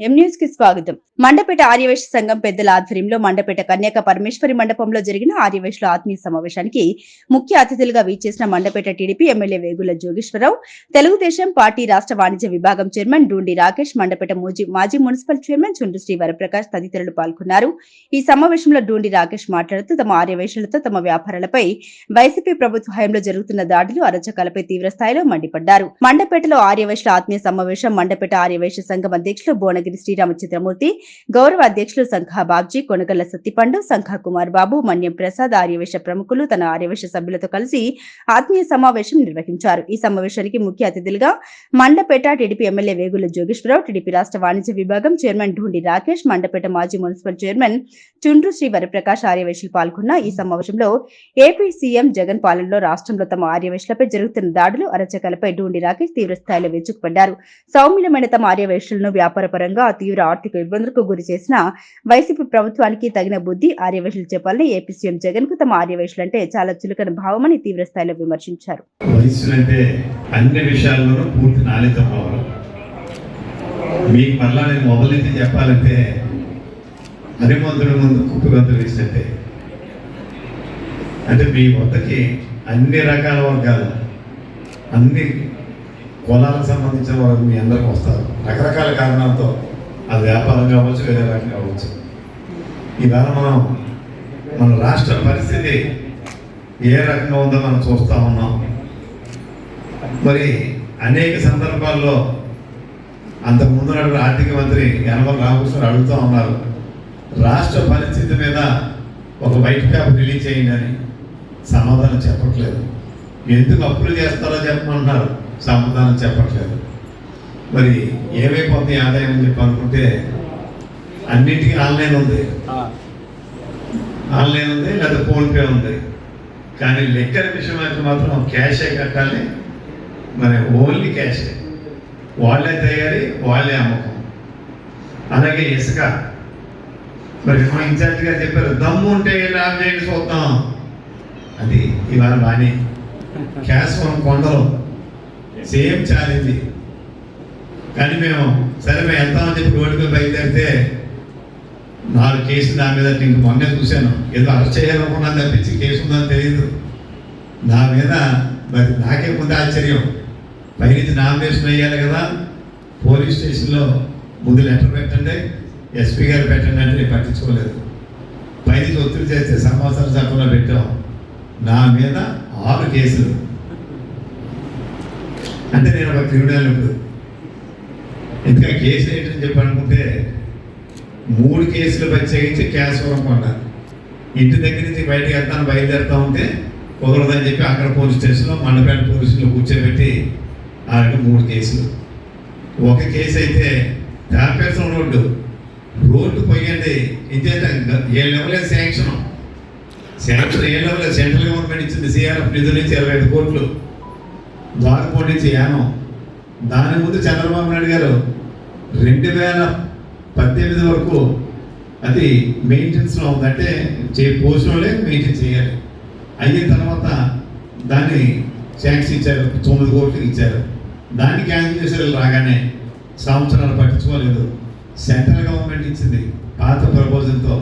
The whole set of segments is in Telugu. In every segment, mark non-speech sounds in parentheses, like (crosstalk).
కి స్వాగతం. మండపేట ఆర్యవేశ సంఘం పెద్దల ఆధ్వర్యంలో మండపేట కన్యాక పరమేశ్వరి మండపంలో జరిగిన ఆర్యవేశుల ఆత్మీయ సమావేశానికి ముఖ్య అతిథులుగా వీచేసిన Mandapeta TDP MLA Vegulla Jogeswararao Telugudesam party రాష్ట్ర వాణిజ్య విభాగం చైర్మన్ డూండి రాకేష్ మండపేట మాజీ మున్సిపల్ చైర్మన్ చుండ్రు శ్రీ వరప్రకాష్ తదితరులు పాల్గొన్నారు. ఈ సమావేశంలో డూండి రాకేష్ మాట్లాడుతూ తమ ఆర్యవేశలతో తమ వ్యాపారాలపై వైసీపీ ప్రభుత్వ హయంలో జరుగుతున్న దాడులు అరచకాలపై తీవ్ర స్థాయిలో మండిపడ్డారు. మండపేటలో ఆర్యవేశుల ఆత్మీయ సమావేశం మండపేట ఆర్యవేశ సంఘం అధ్యక్షులు భువనగిరి శ్రీరామచంద్రమూర్తి గౌరవ అధ్యక్షులు సంఘ బాబ్జీ కొనగల్ల సత్తిపండు సంఘ కుమార్ బాబు మన్యం ప్రసాద్ ఆర్యవేశ ప్రముఖులు తన ఆర్యవేశ సభ్యులతో కలిసి ఆత్మీయ సమావేశం నిర్వహించారు. ఈ సమావేశానికి ముఖ్య అతిథులుగా Mandapeta TDP MLA Vegulla Jogeswararao TDP రాష్ట్ర వాణిజ్య విభాగం చైర్మన్ ఢూండి రాకేష్ మండపేట మాజీ మున్సిపల్ చైర్మన్ చుండ్రు శ్రీ వరప్రకాష్ ఆర్యవేశులు పాల్గొన్న ఈ సమావేశంలో ఏపీ సీఎం జగన్ పాలనలో రాష్ట్రంలో తమ ఆర్యవేశులపై జరుగుతున్న దాడులు అరచకాలపై డూండి రాకేష్ తీవ్ర స్థాయిలో విరుచుకుపడ్డారు. సౌమ్యమైన తమ ఆర్యవేశులను వ్యాపారపరంగా తీవ్ర ఆర్థిక ఇబ్బందులకు గురి చేసిన వైసీపీ ప్రభుత్వానికి తగిన బుద్ధి ఆర్యవేశులు చెప్పాలని ఏపీ సీఎం జగన్కు తమ ఆర్యవేశులంటే చాలా చులకన భావమని తీవ్ర స్థాయిలో విమర్శించారు. అన్ని విషయాల్లోనూ పూర్తి నాణ్యత మీకు మరలా నేను మొదలు చెప్పాలంటే హరిమంతుడి ముందు కుప్పగంతులు వేసినట్టే. అంటే మీ వద్దకి అన్ని రకాల వర్గాలు అన్ని కులాలకు సంబంధించిన వారు మీ అందరికి వస్తారు. రకరకాల కారణాలతో అది వ్యాపారం కావచ్చు వేరే రకం కావచ్చు ఈవేళ మనం మన రాష్ట్ర పరిస్థితి ఏ రకంగా ఉందో మనం చూస్తూ ఉన్నాం. మరి అనేక సందర్భాల్లో అంతకుముందు నడుపు ఆర్థిక మంత్రి యనమల రామకృష్ణ అడుగుతూ ఉన్నారు రాష్ట్ర పరిస్థితి మీద ఒక వైట్ పేపర్ రిలీజ్ చేయండి అని. సమాధానం చెప్పట్లేదు. ఎందుకు అప్పులు చేస్తారో చెప్పమంటున్నారు. సమాధానం చెప్పట్లేదు. మరి ఏమైపోతుంది ఆదాయం అని చెప్పి అనుకుంటే అన్నింటికీ ఆన్లైన్ ఉంది. ఆన్లైన్ ఉంది లేదా ఫోన్పే ఉంది. కానీ లెక్కల విషయం అయితే మాత్రం క్యాషే కట్టాలి. మరి ఓన్లీ క్యాషే. వాళ్ళే తయారీ వాళ్ళే అమ్మకం. అలాగే ఇసుక. మరి మా ఇన్ఛార్జ్ గారు చెప్పారు దమ్ము ఉంటే లాభ చేయండి చూద్దాం. అది ఇవాళ బాగానే (laughs) క్యాష్ మనం కొండలు. Same challenge. కానీ మేము సరే మేము వెళ్తామని చెప్పి రోడ్డుకు బయలుదేరితే నాలుగు కేసులు దాని మీద ఇంక మొన్నే చూశాను. ఏదో అరెస్ట్ చేయాలనుకున్నాను తప్పించి కేసు ఉందని తెలియదు. నా మీద మరి నాకే ముందు ఆశ్చర్యం. పైనుంచి నామినేషన్ వేయాలి కదా. పోలీస్ స్టేషన్లో ముందు లెటర్ పెట్టండి. ఎస్పీ గారు పెట్టండి అంటే నేను పట్టించుకోలేదు. పైనుంచి ఒత్తిడి చేస్తే సంవత్సరం చట్టంలో పెట్టాం. నా మీద ఆరు కేసులు. అంటే నేను ఒక క్రిమినల్ ఇప్పుడు. ఇంకా కేసు ఏంటని చెప్పి అనుకుంటే మూడు కేసులు ప్రత్యేకించి కేశవరం కొండ. ఇంటి దగ్గర నుంచి బయటకు వెళ్తాను బయలుదేరుతా ఉంటే కుదరదని చెప్పి అక్కడ పోలీస్ స్టేషన్లో మండపేట పోలీసులు కూర్చోబెట్టి ఆడికి మూడు కేసులు. ఒక కేసు అయితే తాపేసం రోడ్డు. రోడ్డు పోయండి. ఇంకేంటే ఏ లెవెల్ శాంక్షన్? శాంక్షన్ ఏ లెవెల్ సెంట్రల్ గవర్నమెంట్ ఇచ్చింది సిఆర్ఎఫ్ నిధుల నుంచి ఇరవై ఐదు కోట్లు. ద్వారపోటీ నుంచి యానం. దాని ముందు చంద్రబాబు నాయుడు గారు రెండు వేల పద్దెనిమిది వరకు అది మెయింటెనెన్స్లో ఉందంటే చే పోషణలే మెయింటైన్ చేయాలి. అయిన తర్వాత దాన్ని శాంక్షన్ ఇచ్చారు తొమ్మిది కోట్లు ఇచ్చారు. దాన్ని క్యాన్సిల్ చేశారు రాగానే సంవత్సరాలు పట్టించుకోలేదు. సెంట్రల్ గవర్నమెంట్ ఇచ్చింది పాత ప్రపోజల్తో.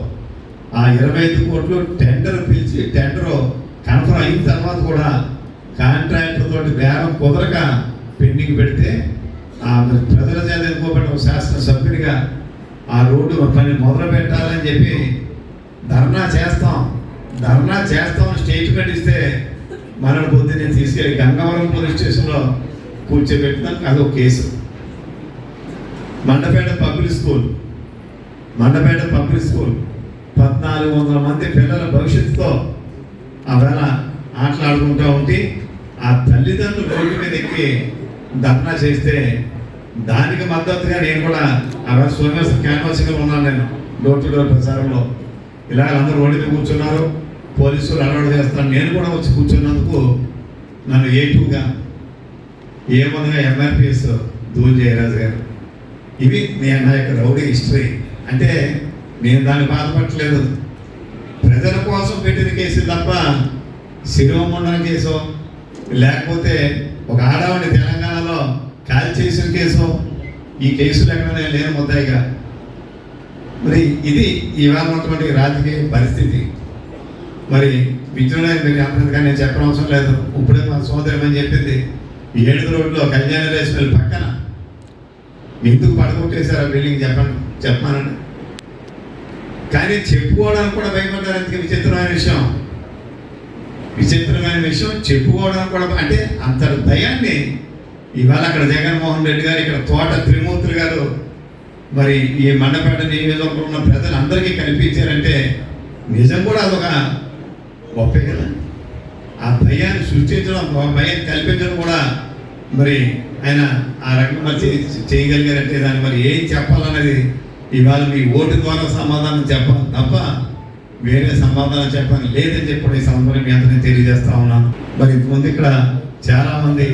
ఆ ఇరవై ఐదు కోట్లు టెండర్ పిలిచి టెండర్ కన్ఫర్మ్ అయిన తర్వాత కూడా కాంట్రాక్టర్ తోటి బేరం కుదరక పెండింగ్ పెడితే ప్రజల చేత ఎన్నుకోబడిన ఒక సభ్యుడిగా ఆ రోడ్డు పని మొదలు పెట్టాలని చెప్పి ధర్నా చేస్తాం. ధర్నా చేస్తాం స్టేట్మెంట్ ఇస్తే మన పొద్దున్నే తీసుకెళ్ళి గంగవరం పోలీస్ స్టేషన్లో కూర్చోబెట్టినాక అదొక case. Mandapeta public school. Mandapeta public school. పద్నాలుగు వందల మంది పిల్లల భవిష్యత్తుతో ఆవేళ ఆటలాడుకుంటూ ఉంటే ఆ తల్లిదండ్రులు రోడ్డు మీద ఎక్కి ధర్నా చేస్తే దానికి మద్దతుగా నేను కూడా ఆవేళ సోమేశ్ క్యాన్వాసింగ్లో ఉన్నాను నేను. డోర్ టు డోర్ ప్రచారంలో. ఇలా అందరూ రోడ్డు కూర్చున్నారు. పోలీసులు అలవాటు చేస్తాను నేను కూడా వచ్చి కూర్చున్నందుకు నన్ను ఏటుగా ఏమనగా ఎంఆర్పిఎస్ దూల్ జయరాజు గారు? ఇవి నేను నా యొక్క రౌడీ హిస్టరీ. అంటే నేను దాన్ని బాధపడట్లేదు. ప్రజల కోసం పెట్టిన కేసు తప్ప శిరోమండలం కేసు లేకపోతే ఒక ఆడవాడిని తెలంగాణ కేసు? ఈ కేసులు ఎక్కడ నేను లేను ముద్దాయిగా. మరి ఇది ఇవాళ ఉన్నటువంటి రాజకీయ పరిస్థితి. మరి విజయనగరం మీరు అంతగా నేను చెప్పనవసరం లేదు. ఇప్పుడే మా సోదరి అని చెప్పింది? ఈ ఏడుగు రోడ్లో కళ్యాణ రేసులు పక్కన. ఎందుకు పడగొట్టేశారు ఆ బిల్డింగ్? చెప్పండి. చెప్పమానండి. కానీ చెప్పుకోవడానికి కూడా భయపడ్డారు అందుకే విచిత్రమైన విషయం. విచిత్రమైన విషయం చెప్పుకోవడానికి కూడా అంటే అంతటి భయాన్ని ఇవాళ అక్కడ జగన్మోహన్ రెడ్డి గారు ఇక్కడ తోట త్రిమూర్తులు గారు మరి ఈ మండపేట నియోజకవర్గంలో ఉన్న ప్రజలందరికీ కనిపించారంటే నిజం కూడా అదొక గొప్పే కదా. ఆ భయాన్ని సృష్టించడం భయాన్ని కల్పించడం కూడా మరి ఆయన ఆ రకంగా మరి చే- చేయగలిగారంటే దాన్ని మరి ఏం చెప్పాలన్నది ఇవాళ మీ ఓటు ద్వారా సమాధానం చెప్పాలి తప్ప వేరే సమాధానం చెప్పాలి లేదని చెప్పడం ఈ సందర్భంగా మీ అందరినీ తెలియజేస్తా ఉన్నాను. మరి ఇంతకుముందు ఇక్కడ చాలామంది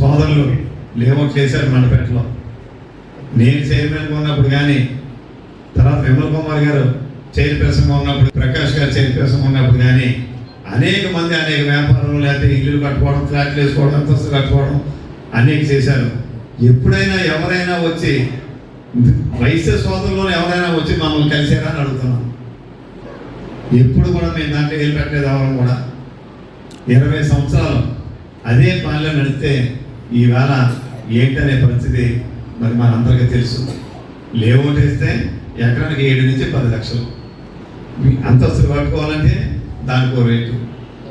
సోదరులు లేఅవుట్ చేశారు మండపేటలో. నేను చైర్మన్గా ఉన్నప్పుడు కానీ తర్వాత విమల్ కుమార్ గారు చైర్పర్సన్గా ఉన్నప్పుడు ప్రకాష్ గారు చైర్పర్సన్గా ఉన్నప్పుడు కానీ అనేక మంది అనేక వ్యాపారం లేకపోతే ఇల్లు కట్టుకోవడం ఫ్లాట్లు వేసుకోవడం అంతస్తు కట్టుకోవడం అనేక చేశారు. ఎప్పుడైనా ఎవరైనా వచ్చి వైశ్య సోదరులు ఎవరైనా వచ్చి మమ్మల్ని కలిసారా అని అడుగుతున్నాం ఎప్పుడు కూడా మేము దాంట్లో వెళ్ళి పెట్టలేదు ఎవరు కూడా. ఇరవై సంవత్సరాలు అదే పనిలో నడిస్తే ఈవేళ ఏంటనే పరిస్థితి మరి మనందరికీ తెలుసు. లేఅవుట్ వేస్తే ఎకరానికి ఏడు నుంచి పది లక్షలు. అంతస్తులు కట్టుకోవాలంటే దానికో రేటు.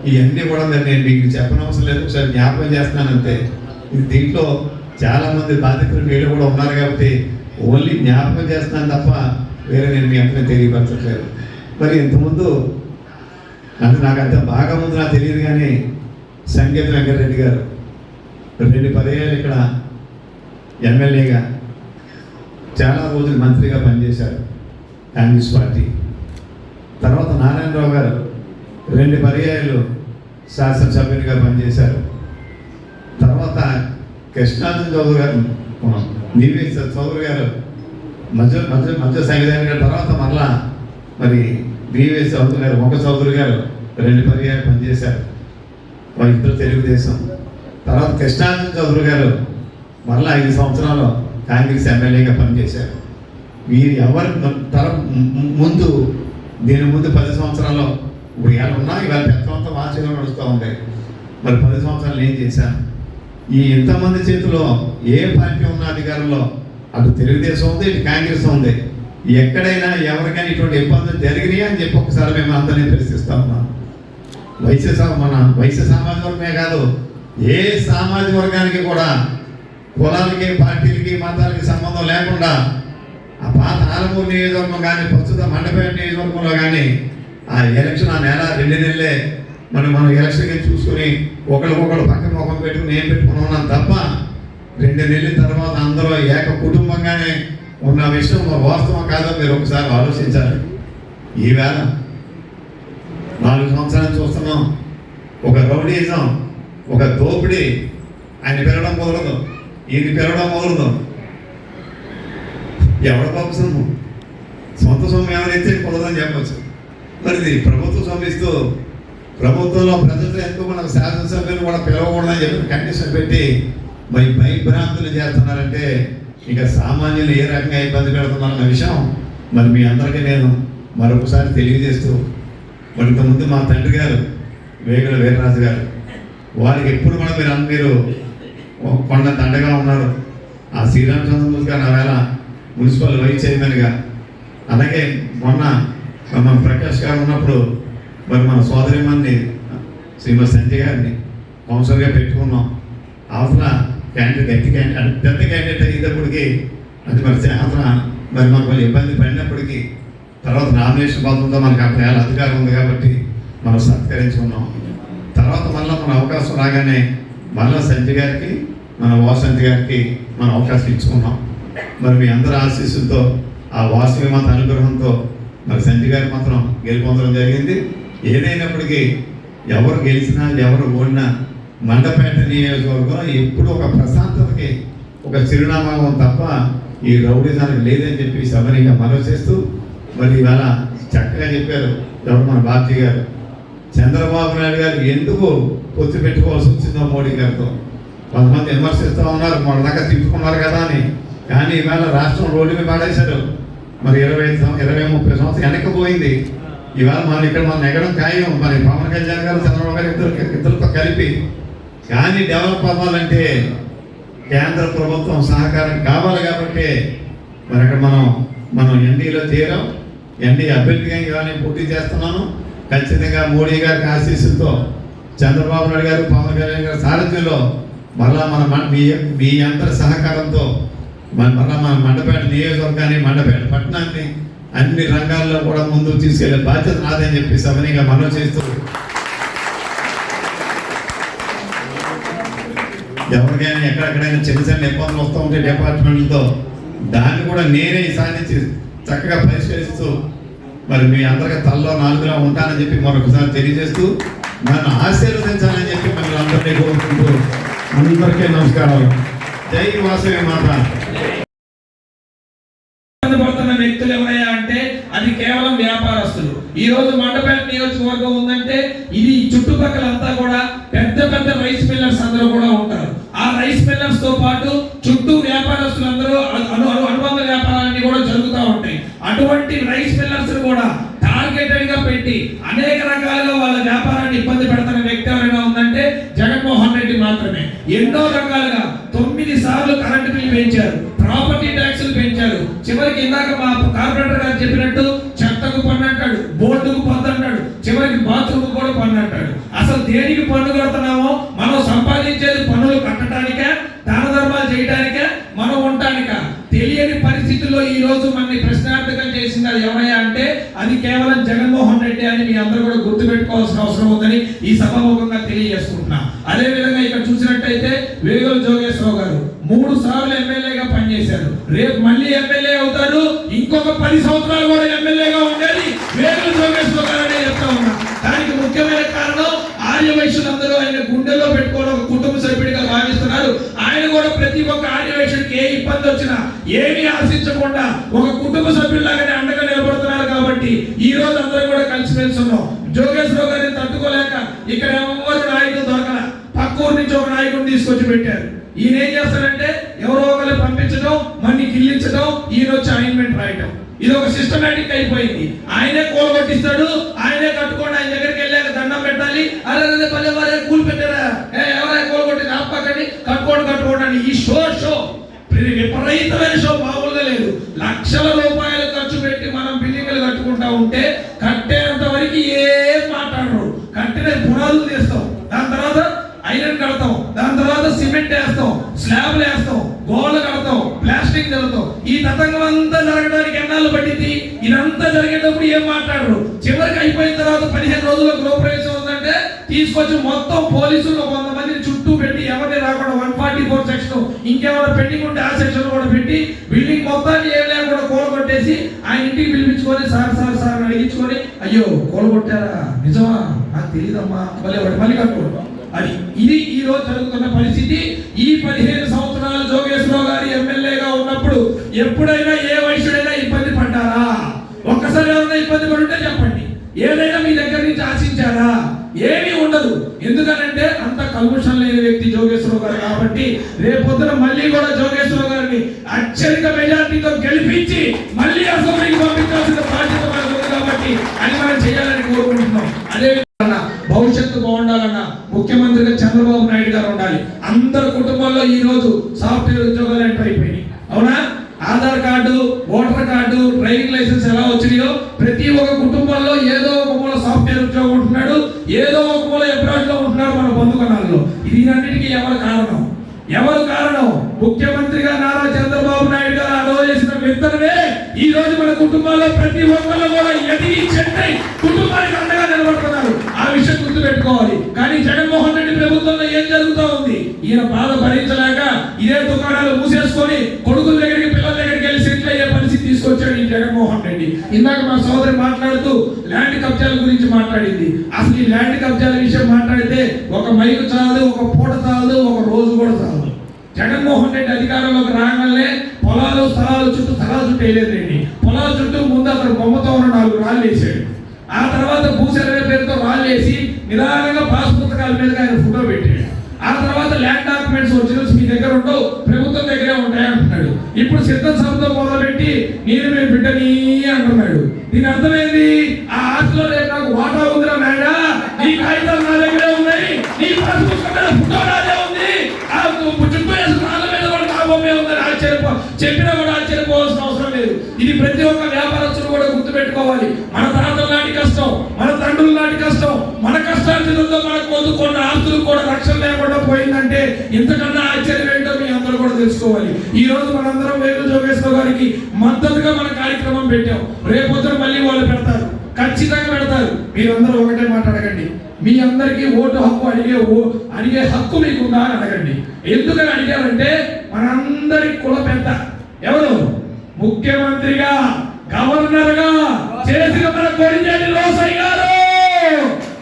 ఇవన్నీ కూడా మరి నేను మీకు చెప్పనవసరం లేదు. ఒకసారి జ్ఞాపకం చేస్తున్నాను అంతే. ఇది దీంట్లో చాలామంది బాధితులు మీరు కూడా ఉన్నారు కాబట్టి ఓన్లీ జ్ఞాపకం చేస్తున్నాను తప్ప వేరే నేను మీ అంతా తెలియపరచట్లేదు. మరి ఇంతకుముందు అంటే నాకు అంత బాగా ముందు నాకు తెలియదు కానీ సంగీత వెంకటరెడ్డి గారు రెండు పదేళ్ళు ఇక్కడ ఎమ్మెల్యేగా చాలా రోజులు మంత్రిగా పనిచేశారు కాంగ్రెస్ పార్టీ. తర్వాత నారాయణరావు గారు రెండు పర్యాయాలు శాసనసభ్యునిగా పనిచేశారు. తర్వాత కృష్ణార్జున చౌదరి గారు నీవే చౌదరి గారు మధ్య మధ్య మధ్య సంగీతం గారి తర్వాత మరలా మరి నీవే చౌదరి గారు ఒక చౌదరి గారు రెండు పర్యాయాలు పనిచేశారు. వాళ్ళిద్దరు తెలుగుదేశం. తర్వాత కృష్ణార్జున చౌదరి గారు మరలా ఐదు సంవత్సరాలు కాంగ్రెస్ ఎమ్మెల్యేగా పనిచేశారు. వీరు ఎవరు తరం ముందు దీని ముందు పది సంవత్సరాల్లో ఇప్పుడు ఇవాళ ఉన్నా ఇవాళ పెద్దమంతా వాచగా నడుస్తూ ఉంది మరి పది సంవత్సరాలు ఏం చేశాను. ఈ ఇంతమంది చేతిలో ఏ పార్టీ ఉన్న అధికారంలో అటు తెలుగుదేశం ఉంది ఇటు కాంగ్రెస్ ఉంది. ఎక్కడైనా ఎవరికైనా ఇటువంటి ఇబ్బందులు జరిగినాయి అని చెప్పి ఒకసారి మేము అందరినీ ప్రశ్నిస్తా ఉన్నాం వైశ్య మన వైశ్య సమాజంలోనే కాదు ఏ సామాజిక వర్గానికి కూడా కులాలకి పార్టీలకి మతాలకి సంబంధం లేకుండా ఆ పాత ఆలమూరు నియోజకవర్గం కానీ ప్రస్తుత మండపేట నియోజకవర్గంలో కానీ ఆ ఎలక్షన్ ఆ నెల రెండు నెలలే మనం మనం ఎలక్షన్కి చూసుకుని ఒకరికొకరు పక్కన ముఖం పెట్టుకుని ఏం పెట్టుకుని ఉన్నాం తప్ప రెండు నెలల తర్వాత అందరూ ఏక కుటుంబంగానే ఉన్న విషయం వాస్తవం కాదో మీరు ఒకసారి ఆలోచించాలి. ఈవేళ నాలుగు సంవత్సరాలు చూస్తున్నాం. ఒక రౌడీజం ఒక దోపిడీ ఆయన పెరగడం కుదరదు ఈయన పెరగడం కుదరదు ఎవడ బాబు సొమ్ము? సొంత సొమ్ము ఏమైనా కుదరదని చెప్పచ్చు. మరి ఇది ప్రభుత్వ సొమ్ము ప్రభుత్వంలో ప్రజలతో ఎందుకు మనకు శాసనసభ్యులు కూడా పిలవకూడదని చెప్పి కండిషన్ పెట్టి మరి భయభ్రాంతులు చేస్తున్నారంటే ఇక సామాన్యులు ఏ రకంగా ఇబ్బంది పెడుతున్నారన్న విషయం మరి మీ అందరికీ నేను మరొకసారి తెలియజేస్తూ మరి ఇంతకుముందు మా తండ్రి గారు వేగుల వీరరాజు గారు వారికి ఎప్పుడు కూడా మీరు మీరు కొండ దండగా ఉన్నారు. ఆ శ్రీరామచంద్రమూర్తి గారు నా వేళ మున్సిపల్ వైస్ చైర్మన్గా అలాగే మొన్న మన ప్రకాష్ గారు ఉన్నప్పుడు మరి మన సోదరిమన్ని శ్రీమతి సంజయ్ గారిని కౌన్సిలర్గా పెట్టుకున్నాం. అవసర క్యాండిడేట్ గట్టి క్యాండిడేట్ పెద్ద క్యాండిడేట్ అయ్యేటప్పటికి అది మరి అవసర మరి మాకు కొంచెం ఇబ్బంది పడినప్పటికీ తర్వాత నామినేషన్ పద్ధతిలో మనకు అక్కడ వేళ అధికారం ఉంది కాబట్టి మనం సత్కరించుకున్నాం. తర్వాత మళ్ళీ మన అవకాశం రాగానే మళ్ళీ సంజయ్ గారికి మన వాసంతి గారికి మనం అవకాశం ఇచ్చుకున్నాం. మరి మీ అందరి ఆశీస్సులతో ఆ వాసవి మాత అనుగ్రహంతో మరి సంజయ్ గారికి మాత్రం గెలుపొందడం జరిగింది. ఏదైనప్పటికీ ఎవరు గెలిచినా ఎవరు ఓడినా మండపేట నియోజకవర్గం ఎప్పుడు ఒక ప్రశాంతతకి ఒక చిరునామా తప్ప ఈ రౌడీజానికి లేదని చెప్పి సభనిగా మనవి చేస్తూ మరి ఇవాళ చక్కగా చెప్పారు ఎవరు మన బాబ్జీ గారు. చంద్రబాబు నాయుడు గారు ఎందుకు పొత్తు పెట్టుకోవాల్సి వచ్చిందో మోడీ గారితో? కొంతమంది విమర్శిస్తూ ఉన్నారు మన దాకా తిప్పుకున్నారు కదా అని. కానీ ఇవాళ రాష్ట్రం రోడ్డు మీద పాడేశారు. మరి ఇరవై ఐదు ఇరవై ముప్పై సంవత్సరం వెనక్కి పోయింది. ఇవాళ మనం ఇక్కడ మనం ఎగడం ఖాయం. మరి పవన్ కళ్యాణ్ గారు చంద్రబాబు గారు ఇద్దరు ఇద్దరితో కలిపి. కానీ డెవలప్ అవ్వాలంటే కేంద్ర ప్రభుత్వం సహకారం కావాలి కాబట్టి మరి అక్కడ మనం మనం ఎన్డీలో చేరాం. ఎన్డీ అభ్యర్థిగా ఇవాళ నేను పోటీ చేస్తున్నాను. ఖచ్చితంగా మోడీ గారికి ఆశీస్సులతో చంద్రబాబు నాయుడు గారు పవన్ కళ్యాణ్ గారి సారథ్యంలో మళ్ళా మన మీ మీ అందరి సహకారంతో మన మళ్ళా మన మండపేట నియోజకవర్గాన్ని మండపేట పట్టణాన్ని అన్ని రంగాల్లో కూడా ముందుకు తీసుకెళ్ళే బాధ్యత నాదని చెప్పి సభనిగా మనం చేస్తూ ఎవరికైనా ఎక్కడెక్కడైనా చిన్న చిన్న ఇబ్బందులు వస్తూ ఉంటే డిపార్ట్మెంట్లతో దాన్ని కూడా నేనే సాధించి చక్కగా పరిష్కరిస్తూ మరి మీ అందరికీ తల్లో నాలుగులో ఉంటానని చెప్పి మరొకసారి తెలియజేస్తూ నన్ను ఆశీర్వదించాలని చెప్పి మిమ్మల్ని అందరినీ కోరుకుంటూ అందరికీ నమస్కారాలు. జై వాసవి మాత. పడుతున్న వ్యక్తులు ఎవరయ్యా అంటే అది కేవలం వ్యాపారస్తులు. ఈ రోజు మండపేట నియోజకవర్గం ఉందంటే ఇది చుట్టుపక్కల అంతా కూడా పెద్ద పెద్ద రైస్ మిల్లర్స్ అందరూ కూడా ఉంటారు. ఆ రైస్ మిల్లర్స్తో పాటు చుట్టూ వ్యాపారస్తులందరూ అను అనుబంధ వ్యాపారాలన్నీ కూడా జరుగుతూ ఉంటాయి అటువంటి రైస్ మిల్లర్స్ కూడా టార్గెటెడ్గా పెట్టి అనేక రకాలుగా వాళ్ళ వ్యాపారాన్ని ఇబ్బంది పెడుతున్న వ్యక్తి ఎవరైనా ఉందంటే జగన్మోహన్ రెడ్డి మాత్రమే. ఎన్నో రకాలుగా తొమ్మిది సార్లు కరెంటు బిల్ పెంచారు ప్రాపర్టీ ట్యాక్సులు పెంచారు. చివరికి ఇందాక మా కార్పొరేటర్ గారు చెప్పినట్టు చెత్తకు పన్ను అంటాడు బోర్డుకు పన్ను అంటాడు చివరికి బాత్రూమ్ కూడా పన్ను అంటాడు. అసలు దేనికి పన్ను కడుతున్నామో మనం సంపాదించేది పన్నులు కట్టడానికే దాన ధర్మాలు చేయడానికే మనం ఉండటానిక తెలియని పరిస్థితుల్లో ఈ రోజు మనని ప్రశ్నార్థకం చేసింది అది ఎవరయ్యా అంటే అది కేవలం జగన్మోహన్ అందరూ కూడా గుర్తుపెట్టుకోవాల్సిన అవసరం ఉందని ఈ సభాముఖంగా తెలియజేసుకుంటున్నా. అదే విధంగా ఇక్కడ చూసినట్టయితే వేగుల జోగేశ్వరరావు గారు మూడు సార్లు ఎమ్మెల్యేగా పనిచేశారు. రేపు మళ్ళీ ఎమ్మెల్యే అవుతారు. ఇంకొక పది సంవత్సరాలు కూడా ఎమ్మెల్యేగా ఉండేది వేగుల జోగేశ్వరరావు గారు అనే చెప్తా ఉన్నా. దానికి ముఖ్యమైన కారణం ఆర్య వైశ్యులందరూ ఆయన గుండెల్లో పెట్టుకోవడం ఒక కుటుంబ సభ్యుడిగా భావిస్తున్నారు. ఆయన కూడా ప్రతి ఒక్క ఆర్య వైశ్యుడికి ఏ ఇబ్బంది వచ్చినా ఏమీ ఆశించకుండా ఒక కుటుంబ సభ్యుడు అండగా నిలబడుతున్నారు కాబట్టి ఈ రోజు అందరం కూడా కలిసిమెలిసి ఉన్నాం జోగేశ్వరరావు గారిని తట్టుకోలేక ఇక్కడ ఎవరు నాయకులు దొరకల పక్క ఊరు నుంచి ఒక నాయకుడిని తీసుకొచ్చి పెట్టారు ఈయన ఏం చేస్తారంటే ఎవరో ఒకరు పంపించడం మన్ని కిల్లించడం ఈయన వచ్చి అయింట్మెంట్ రాయటం ఇది ఒక సిస్టమేటిక్ అయిపోయింది ఆయనే కూలగొట్టిస్తాడు ఆయనే కట్టుకోండి ఆయన దగ్గరికి వెళ్ళాక దండం పెట్టాలి అరే అరే పల్లె వారే కూలి పెట్టారా ఏ ఎవరైనా కూలగొట్టి ఆపకండి కట్టుకోండి కట్టుకోండి అని ఈ షో షో ఇది విపరీతమైన షో మామూలుగా లేదు లక్షల రూపాయలు ఖర్చు పెట్టి మనం బిల్డింగ్లు కట్టుకుంటా ఉంటే కట్టేంత వరకు ఏం మాట్లాడరు కట్టిన పునాదులు తీస్తాం దాని తర్వాత ఐరన్ కడతాం దాని తర్వాత సిమెంట్ వేస్తాం స్లాబ్లు వేస్తాం గోడలు కడతాం ప్లాస్టిక్ జరుగుతాం ఈ తతంగం అంతా జరగడానికి ఎన్నాళ్ళు పట్టింది? ఇదంతా జరిగేటప్పుడు ఏం మాట్లాడరు? చివరికి అయిపోయిన తర్వాత పదిహేను రోజుల గృహప్రవేశం ఉందంటే తీసుకొచ్చి మొత్తం పోలీసులు కొంతమంది చుట్టూ పెట్టి ఎవరిని రాకుండా వన్ ఫార్టీ ఫోర్ సెక్షన్ ఇంకేమైనా పెండింగ్ ఉంటే ఆ సెక్షన్ కూడా పెట్టి బిల్డింగ్ మొత్తాన్ని ఏం లేకుండా కూలగొట్టేసి ఆ ఇంటికి పిలిపించుకొని సార్ సార్ సార్ అడిగించుకొని అయ్యో కూలగొట్టారా? నిజమా? నాకు తెలియదమ్మా మళ్ళీ వాడు. మళ్ళీ కట్టుకుంటాం అది. ఇది ఈ రోజు జరుగుతున్న పరిస్థితి. ఈ పదిహేను సంవత్సరాలు జోగేశ్వరరావు గారి ఎమ్మెల్యేగా ఉన్నప్పుడు ఎప్పుడైనా ఏ వయసుడైనా ఇబ్బంది పడ్డారా? ఒక్కసారి ఎవరైనా ఇబ్బంది పడుంటే చెప్పండి. ఏదైనా మీ దగ్గర నుంచి ఆశించారా? ఏమీ ఉండదు. ఎందుకనంటే అంత కల్ముషం లేని వ్యక్తి జోగేశ్వరరావు గారు కాబట్టి రేపొద్దున మళ్ళీ కూడా జోగేశ్వరరావు గారిని అత్యధిక మెజార్టీతో గెలిపించి మళ్ళీ అసెంబ్లీకి పంపించాల్సిన బాధ్యత మనకు ఉంది కాబట్టి అది మనం చేయాలని కోరుకుంటున్నాం. అదే విధంగా భవిష్యత్తు బాగుండాలన్నా ముఖ్యమంత్రిగా చంద్రబాబు నాయుడు గారు ఉండాలి. అందరి కుటుంబాల్లో ఈ రోజు సాఫ్ట్వేర్ ఉద్యోగాలు ఎంటర్ అయిపోయినాయి. అవునా? Aadhaar card voter card driving licence ఎలా వచ్చినాయో ప్రతి ఒక్క కుటుంబాల్లో ప్రతి ఒక్కరు కూడా ఎదిగి చెట్టై కుటుంబానికి అండగా నిలబడుతున్నారు. ఆ విషయం గుర్తు పెట్టుకోవాలి కానీ జగన్మోహన్ రెడ్డి ప్రభుత్వంలో ఏం జరుగుతూ ఉంది? ఈయన బాధ భరించలేక ఇదే దుకాణాలు మూసేసుకొని కొడుకుల దగ్గరికి పిల్లల దగ్గరికి వెళ్ళి సెటిల్ అయ్యే పరిస్థితి తీసుకొచ్చాడు ఈ జగన్మోహన్ రెడ్డి. ఇందాక మా సోదరి మాట్లాడుతూ ల్యాండ్ కబ్జాల గురించి మాట్లాడింది. అసలు ఈ ల్యాండ్ కబ్జాల విషయం మాట్లాడితే ఒక మైకు చాలదు ఒక పూట చాలదు ఒక రోజు కూడా చాలదు జగన్మోహన్ రెడ్డి అధికారంలోకి రాగానే పొలాలు స్థలాలు చుట్టూ స్థలాలు చుట్టూ వేయలేదండి పొలాల చుట్టూ ముందు అతను బొమ్మతో ఉన్న నాలుగు రాళ్ళు వేసాడు ఆ తర్వాత భూసర్వే పేరుతో రాళ్ళు వేసి నిదానంగా పాస్ పుస్తకాల మీద ఆయన ఫోటో పెట్టాడు. ఆ తర్వాత ల్యాండ్ డాక్యుమెంట్స్ ఒరిజినల్స్ మీ దగ్గర ఉండవు ప్రభుత్వం దగ్గరే ఉంటాయి అంటున్నాడు ఇప్పుడు సిద్ధం సభతో మొదలుపెట్టి నేను మీ బిడ్డని అంటున్నాడు. దీని అర్థమైంది? ఆ ఆస్తిలో రేపు నాకు వాటా ఉందిరా మేడా నీ కాగితాలు నా దగ్గరే ఉన్నాయి. నీ పాస్ పుస్తకాల ఫోటో నాదే ఉంది. ఆ చుట్టూ వేసిన మీద కూడా నా బొమ్మే ఉందని ఆశ్చర్యపో చెప్పినా కూడా ఆశ్చర్యపోవాల్సిన అవసరం లేదు ఇది ప్రతి ఒక్క వ్యాపారస్తుడు పెట్టుకోవాలి మన తాతల నాటి కష్టం మన తండ్రుల నాటి కష్టం మన కష్టార్జితంతో మనకు పొందుకున్న ఆస్తులు కూడా రక్షణ లేకుండా పోయిందంటే ఇంతకన్నా ఆశ్చర్యం ఏంటో మీ అందరూ కూడా తెలుసుకోవాలి. ఈ రోజు మనందరం వేరు జోగేశ్వర గారికి మద్దతుగా మన కార్యక్రమం పెట్టాం. రేపొద్దున మళ్ళీ వాళ్ళు పెడతారు. ఖచ్చితంగా పెడతారు. మీరందరూ ఒకటే మాట్లాడకండి మీ అందరికీ ఓటు హక్కు అడిగే ఓ అడిగే హక్కు మీకుందా అని అడగండి. ఎందుకని అడిగారంటే మనందరి కుల పెద్ద. ఎవరు? ముఖ్యమంత్రిగా గవర్నర్గా కొడిజేటి రోసయ్య గారు!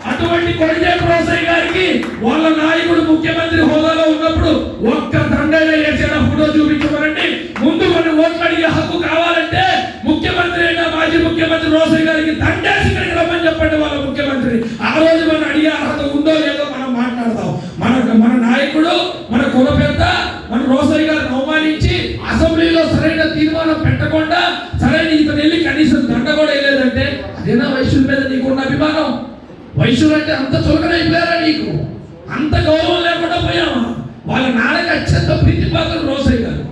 అటువంటి కొడిజేటి రోసయ్య గారికి వాళ్ళ నాయకుడు ముఖ్యమంత్రి హోదాలో ఉన్నప్పుడు ఒక్క దండగా వేసిన ఫోటో చూపించమనండి ముందు కొన్ని ఓట్లు అడిగే హక్కు కావాలంటే ముఖ్యమంత్రి అయినా మాజీ ముఖ్యమంత్రి రోసయ్య గారికి దండేసి ఇక్కడికి రమ్మని చెప్పండి వాళ్ళ ముఖ్యమంత్రి. ఆ రోజు మనం అడిగే అర్హత ఉందో లేదో మనం మాట్లాడదాం మన మన నాయకుడు మన కుల పెద్ద మన రోసయ్య గారిని అవమానించి అసెంబ్లీలో సరైన తీర్మానం పెట్టకుండా సరైన ఇతను వెళ్ళి కనీసం దండ కూడా వేయలేదంటే అదేనా వైశ్యుల మీద నీకున్న అభిమానం వైశ్యులు అంటే అంత చులకనైపోయారా నీకు? అంత గౌరవం లేకుండా పోయావా? వాళ్ళ నాన్నకి అత్యంత ప్రీతిపాత్రులు రోసయ్య గారు.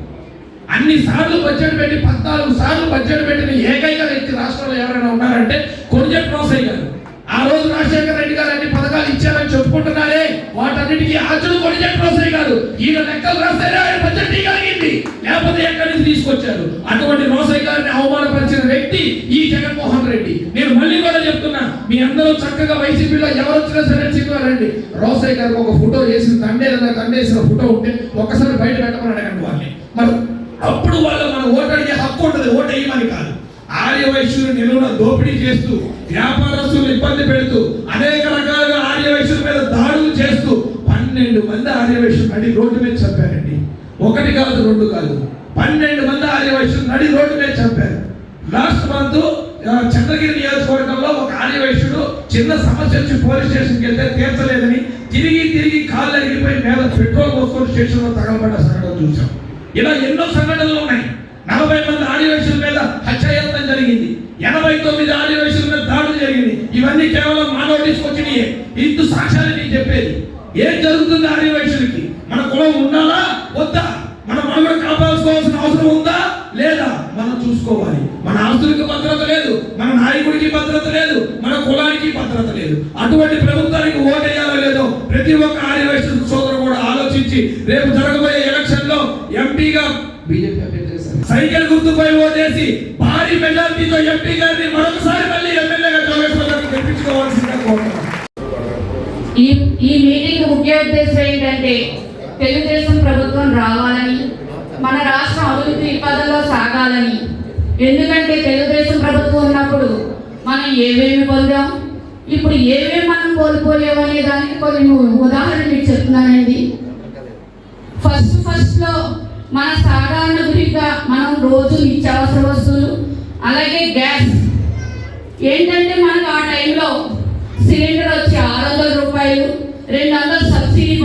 అన్ని సార్లు బడ్జెట్ పెట్టి పద్నాలుగు సార్లు బడ్జెట్ పెట్టిన ఏకైక వ్యక్తి రాష్ట్రంలో ఎవరైనా ఉన్నారంటే కొనిజెట్ రోసయ్య గారు. ఆ రోజు రాజశేఖర రెడ్డి గారు అన్ని పథకాలు ఇచ్చారని చెప్పుకుంటున్నారే. వాటన్నిటికీ ఆచుడు కొనిజెట్ రోసయ్య గారు ఈయన లెక్కలు రాస్తేనే ఆయన బడ్జెట్ ఇవ్వగలిగింది లేకపోతే ఎక్కడి నుంచి తీసుకొచ్చారు? అటువంటి రోసయ్య గారిని అవమానపరిచిన వ్యక్తి ఈ జగన్మోహన్ రెడ్డి. నేను మళ్ళీ కూడా చెప్తున్నా మీ అందరూ చక్కగా వైసీపీలో ఎవరు వచ్చినా సరే చెప్పారండి రోసయ్య గారికి ఒక ఫోటో వేసిన తండేసిన తండేసిన ఫోటో ఉంటే ఒక్కసారి బయట పెట్టమని అడగండి వాళ్ళని. మరి అప్పుడు వాళ్ళు మన ఓటు అడిగే హక్కు ఉంటుంది ఓటు వేయమని కాదు. ఆర్య వైశ్యులు నిలువున దోపిడీ చేస్తూ వ్యాపారస్తులు ఇబ్బంది పెడుతూ అనేక చేస్తూ పన్నెండు మంది ఆర్య నడి రోడ్డు మీద చంపారండి. ఒకటి కాదు రెండు కాదు. పన్నెండు మంది ఆర్య నడి రోడ్డు మీద చంపారు. లాస్ట్ మంత్ చంద్రగిరి నియోజకవర్గంలో ఒక ఆర్య చిన్న సమస్య వచ్చి పోలీస్ స్టేషన్కి వెళ్తే తీర్చలేదని తిరిగి తిరిగి కాళ్ళు ఎగిరిపోయి మీద పెట్రోల్ పోసుకొని స్టేషన్లో తగలబడ్డ సంఘటన చూసాం ఇలా ఎన్నో సంఘటనలు ఉన్నాయి. నలభై మంది ఆదివాసుల మీద హత్యాయత్నం జరిగింది. ఎనభై తొమ్మిది ఆదివాసుల మీద దాడులు జరిగింది. ఇవన్నీ కేవలం మానవ తీసుకొచ్చినాయే ఇందు సాక్ష్యాలు నేను చెప్పేది. ఏం జరుగుతుంది ఆదివాసులకి మన కులం ఉండాలా? వద్దా? మన మనుగడ కాపాడుకోవాల్సిన అవసరం ఉందా? లేదా? మనం చూసుకోవాలి. మన ఆస్తులకు భద్రత లేదు మన నాయకుడికి భద్రత లేదు మన కులానికి భద్రత లేదు. అటువంటి ప్రభుత్వానికి ఓటేయాలో లేదో ప్రతి ఒక్క ఆదివాసీ సోదరు కూడా ఆలోచించి రేపు జరగబోయే ఎలక్షన్లో ఎంపీగా బీజేపీ సైకిల్ గుర్తుపై ఓటేసి భారీ మెజార్టీతో ఎంపీ గారిని మరొకసారి మళ్ళీ ఎమ్మెల్యేగా గెలిపించుకోవాల్సిందిగా కోరుతున్నాను. ఈ ఈ ఉద్దేశం ఏంటంటే తెలుగుదేశం ప్రభుత్వం రావాలని మన రాష్ట్రం అభివృద్ధి పదంలో సాగాలని. ఎందుకంటే తెలుగుదేశం ప్రభుత్వం ఉన్నప్పుడు మనం ఏమేమి పొందాం ఇప్పుడు ఏమేమి మనం కోల్పోయాం అనే దానికి కొన్ని ఉదాహరణలు మీకు చెప్తున్నానండి. ఫస్ట్ ఫస్ట్లో మన సాధారణ గురిగా మనం రోజు నిత్యావసర వస్తువులు అలాగే గ్యాస్. ఏంటంటే మనకు ఆ టైంలో సిలిండర్ వచ్చి ఆరు వందల రూపాయలు రెండు వందలు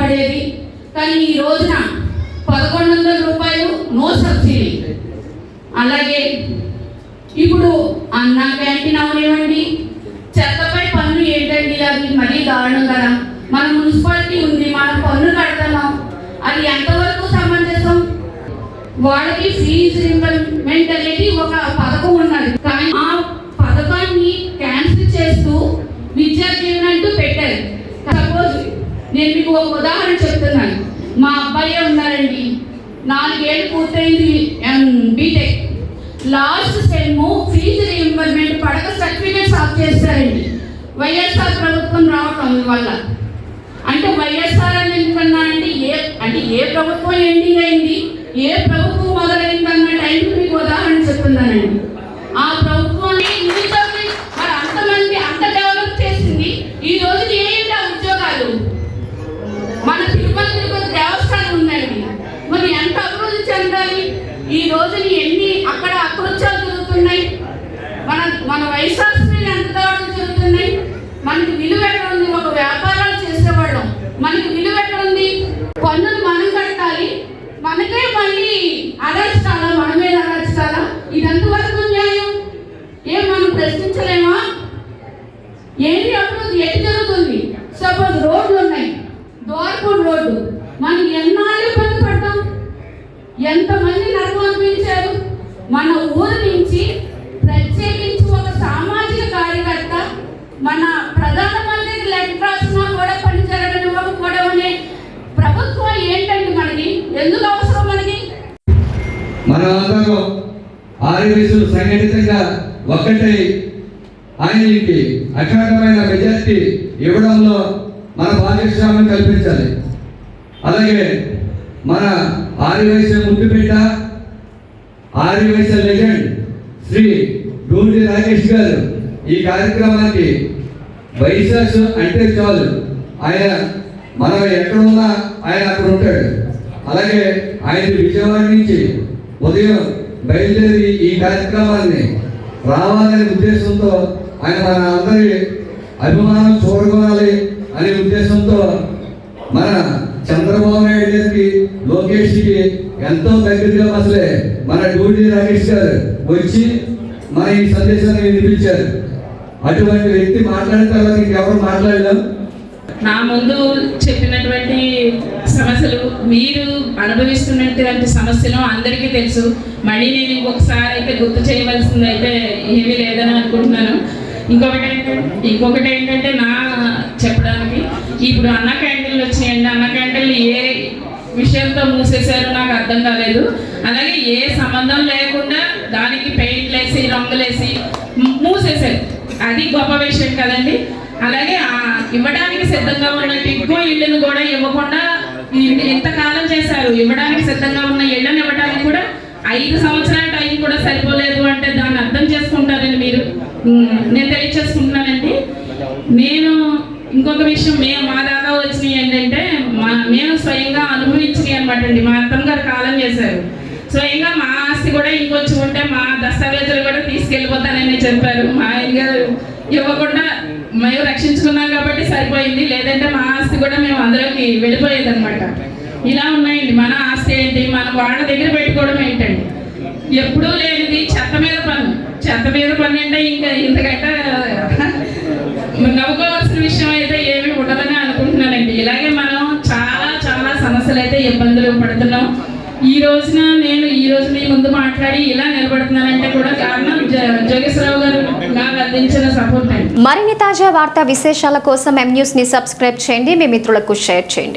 పడేది కానీ ఈ రోజున పదకొండు వందల రూపాయలు నో సబ్సిడీ. అలాగే ఇప్పుడు అన్న క్యాంటీన్ అవనివ్వండి. చెత్తపై పన్ను ఏంటండి అది? మరీ దారుణం కదా. మన మున్సిపాలిటీ ఉంది మనం పన్ను కడుతున్నాం అది ఎంతవరకు సమంజసం? వాళ్ళకి ఫీజు రింబర్మెంట్ అనేది ఒక పథకం ఉన్నది. కానీ ఆ పథకాన్ని క్యాన్సిల్ చేస్తూ విద్యా జీవనంటూ పెట్టారు. నేను మీకు ఒక ఉదాహరణ చెప్తున్నాను. మా అబ్బాయి ఉన్నారండి. నాలుగేళ్ళు పూర్తయింది BTech last sem fees reimbursement పడక సర్టిఫికేట్ సాఫ్ చేస్తారండి. వైఎస్ఆర్ ప్రభుత్వం రావటం వల్ల. అంటే వైఎస్ఆర్ అని ఎందుకన్నానంటే ఏ అంటే ఏ ప్రభుత్వం ఎండింగ్ అయింది ఏ ప్రభుత్వం మొదలైంది అన్న టైంకి మీకు ఉదాహరణ చెప్తున్నానండి. ఆ ప్రభుత్వం తిరుమల తిరుపతి దేవస్థానం ఉందండి మరి ఎంత అభివృద్ధి చెందాలి? ఈ రోజున ఎన్ని అక్కడ అకృత్యాలు జరుగుతున్నాయి? మన మన వైశాస్త్రీలు ఎంత దాడులు జరుగుతున్నాయి మనకి విలువ ఎక్కడ ఉంది? ఒక వ్యాపారాలు చేసేవాళ్ళం. మనకి విలువ ఎక్కడ ఉంది? పన్నులు మనం కట్టాలి. మనకే మళ్ళీ అరచుతారా మన మీద అరచుతారా ఇది ఎంతవరకు న్యాయం? ఏం మనం ప్రశ్నించలేమా? ఏంటి అభివృద్ధి ఎటు జరుగుతుంది సపోజ్ రోడ్లు ఉన్నాయి ద్వారపూర్ రోడ్డు మనం ఎన్నాళ్ళు ఇబ్బంది పడతాం ఎంతమంది నరకం అనిపించారు? మన ఊరు నుంచి ప్రత్యేకించి ఒక సామాజిక కార్యకర్త మన ప్రధానమంత్రికి లెటర్ రాసినా కూడా పని కూడా అనే ప్రభుత్వం ఏంటండి మనకి? ఎందుకు అవసరం మనకి? మనమందరం ఆర్యవేశులు సంఘటితంగా ఒక్కటై ఆయనకి అఖండమైన మెజార్టీ ఇవ్వడంలో మన భాగస్వామ్యం కల్పించాలి. అలాగే మన ఆర్యవైశ్య ముద్దుపేట ఆర్యవైశ్య లెజెండ్ శ్రీ డూండి రాకేష్ గారు ఈ కార్యక్రమానికి వైశాస్ అంటే చాలు. ఆయన మనం ఎక్కడ ఉన్నా ఆయన అక్కడ ఉంటాడు. అలాగే ఆయన విజయవాడ నుంచి ఉదయం బయలుదేరి ఈ కార్యక్రమాన్ని రావాలనే ఉద్దేశంతో ఆయన మన అందరి అభిమానం చూడగొనాలి అనే ఉద్దేశంతో మన చంద్రబాబు నాయుడు గారికి లోకేష్కి ఎంతో దగ్గరగా అసలే మన డూడి రాకేష్ గారు వచ్చి మన ఈ సందేశాన్ని వినిపించారు. అటువంటి వ్యక్తి మాట్లాడిన తర్వాత ఇంకెవరు మాట్లాడలేం? నా ముందు చెప్పినటువంటి సమస్యలు మీరు అనుభవిస్తున్నటువంటి సమస్యలు అందరికీ తెలుసు. మళ్ళీ నేను ఇంకొకసారి అయితే గుర్తు చేయవలసింది అయితే ఏమీ లేదని అనుకుంటున్నాను. ఇంకొకటి ఏంటంటే ఇంకొకటి ఏంటంటే నా చెప్పడానికి ఇప్పుడు అన్న క్యాంటీన్లు వచ్చినాయండి అన్న క్యాంటీన్లు ఏ విషయంతో మూసేశారో నాకు అర్థం కాలేదు. అలాగే ఏ సంబంధం లేకుండా దానికి పెయింట్లు వేసి రంగులేసి మూసేశారు. అది గొప్ప విషయం కదండి. అలాగే ఇవ్వడానికి సిద్ధంగా ఉన్న ఎక్కువ ఇళ్ళను కూడా ఇవ్వకుండా ఇంతకాలం చేశారు. ఇవ్వడానికి సిద్ధంగా ఉన్న ఇళ్ళని ఇవ్వడానికి కూడా ఐదు సంవత్సరాల టైం కూడా సరిపోలేదు అంటే దాన్ని అర్థం చేసుకుంటారని మీరు నేను తెలియచేసుకుంటున్నానండి. నేను ఇంకొక విషయం మేము మా దాకా వచ్చినాయి ఏంటంటే మా మేము స్వయంగా అనుభవించినవి అనమాట అండి. మా అత్తమ్మ గారు కాలం చేశారు. స్వయంగా మా ఆస్తి కూడా ఇంకొచ్చి ఉంటే మా దస్తావేజులు కూడా తీసుకెళ్ళిపోతానని చెప్పారు. మా ఆయన గారు ఇవ్వకుండా మేము రక్షించుకున్నాం కాబట్టి సరిపోయింది. లేదంటే మా ఆస్తి కూడా మేము అందరికి వెళ్ళిపోయేది అనమాట ఇలా ఉన్నాయండి. మన ఆస్తి ఏంటి? మనం వాళ్ళ దగ్గర పెట్టుకోవడం ఏంటండి? ఎప్పుడూ లేనిది చెత్త మీద పన్ను. చెత్త మీద పన్ను అంటే ఇంకా ఇంతకంటే నవ్వుకోవాల్సిన విషయం అయితే ఏమీ ఉండదని అనుకుంటున్నానండి. ఇలాగే మనం చాలా చాలా సమస్యలు అయితే ఇబ్బందులు పడుతున్నాం. ఈ రోజున నేను ఈ రోజు మీ ముందు మాట్లాడి ఇలా నిలబడుతున్నానంటే కూడా కారణం జగేశ్వరరావు గారు నాకు అందించిన సపోర్ట్ మరిన్ని తాజా వార్తా విశేషాల కోసం ఎం న్యూస్ని సబ్స్క్రైబ్ చేయండి. మీ మిత్రులకు షేర్ చేయండి.